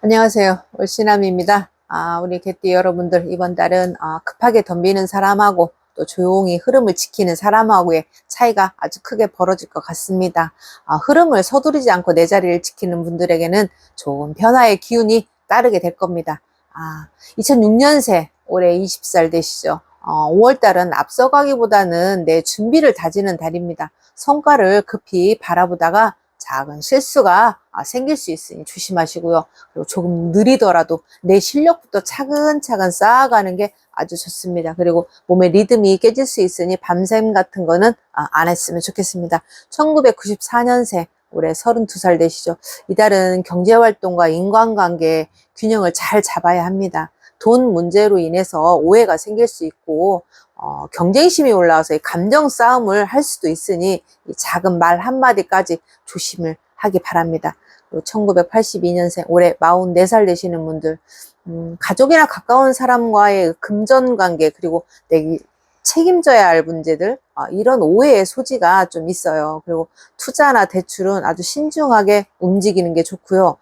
안녕하세요. 올시남입니다. 아, 우리 개띠 여러분들, 이번 달은 아, 급하게 덤비는 사람하고 또 조용히 흐름을 지키는 사람하고의 차이가 아주 크게 벌어질 것 같습니다. 아, 흐름을 서두르지 않고 내 자리를 지키는 분들에게는 좋은 변화의 기운이 따르게 될 겁니다. 아, 2006년생, 올해 20살 되시죠. 어, 5월달은 앞서가기보다는 내 준비를 다지는 달입니다. 성과를 급히 바라보다가 작은 실수가 아, 생길 수 있으니 조심하시고요. 그리고 조금 느리더라도 내 실력부터 차근차근 쌓아가는 게 아주 좋습니다. 그리고 몸의 리듬이 깨질 수 있으니 밤샘 같은 거는 아, 안 했으면 좋겠습니다. 1994년생 올해 32살 되시죠. 이달은 경제활동과 인간관계 균형을 잘 잡아야 합니다. 돈 문제로 인해서 오해가 생길 수 있고 어, 경쟁심이 올라와서 이 감정 싸움을 할 수도 있으니 이 작은 말 한마디까지 조심을 하기 바랍니다. 1982년생 올해 44살 되시는 분들 음, 가족이나 가까운 사람과의 금전 관계 그리고 내 책임져야 할 문제들 어, 이런 오해의 소지가 좀 있어요. 그리고 투자나 대출은 아주 신중하게 움직이는 게 좋고요.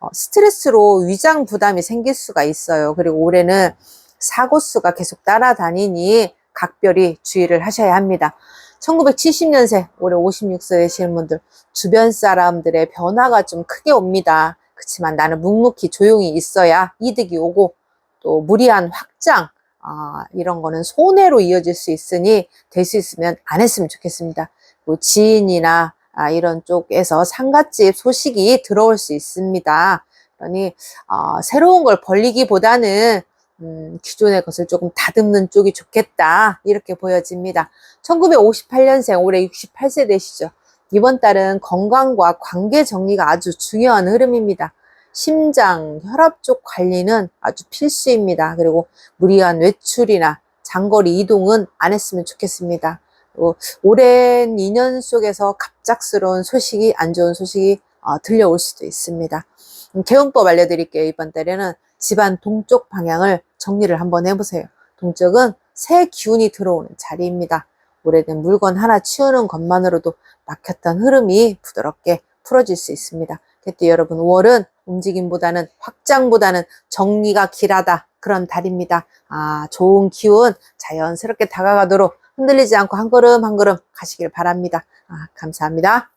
어, 스트레스로 위장 부담이 생길 수가 있어요. 그리고 올해는 사고 수가 계속 따라다니니 각별히 주의를 하셔야 합니다. 1970년생, 올해 56세 되시는 분들, 주변 사람들의 변화가 좀 크게 옵니다. 그렇지만 나는 묵묵히 조용히 있어야 이득이 오고, 또 무리한 확장, 아, 이런 거는 손해로 이어질 수 있으니, 될 수 있으면 안 했으면 좋겠습니다. 뭐 지인이나 아, 이런 쪽에서 상갓집 소식이 들어올 수 있습니다. 그러니, 어, 새로운 걸 벌리기보다는 음, 기존의 것을 조금 다듬는 쪽이 좋겠다. 이렇게 보여집니다. 1958년생, 올해 68세 되시죠. 이번 달은 건강과 관계 정리가 아주 중요한 흐름입니다. 심장, 혈압 쪽 관리는 아주 필수입니다. 그리고 무리한 외출이나 장거리 이동은 안 했으면 좋겠습니다. 오랜 인연 속에서 갑작스러운 소식이, 안 좋은 소식이 어, 들려올 수도 있습니다. 음, 개운법 알려드릴게요. 이번 달에는 집안 동쪽 방향을 정리를 한번 해보세요. 동쪽은 새 기운이 들어오는 자리입니다. 오래된 물건 하나 치우는 것만으로도 막혔던 흐름이 부드럽게 풀어질 수 있습니다. 개띠 여러분, 5월은 움직임보다는 확장보다는 정리가 길하다. 그런 달입니다. 아, 좋은 기운 자연스럽게 다가가도록 흔들리지 않고 한 걸음 한 걸음 가시길 바랍니다. 아, 감사합니다.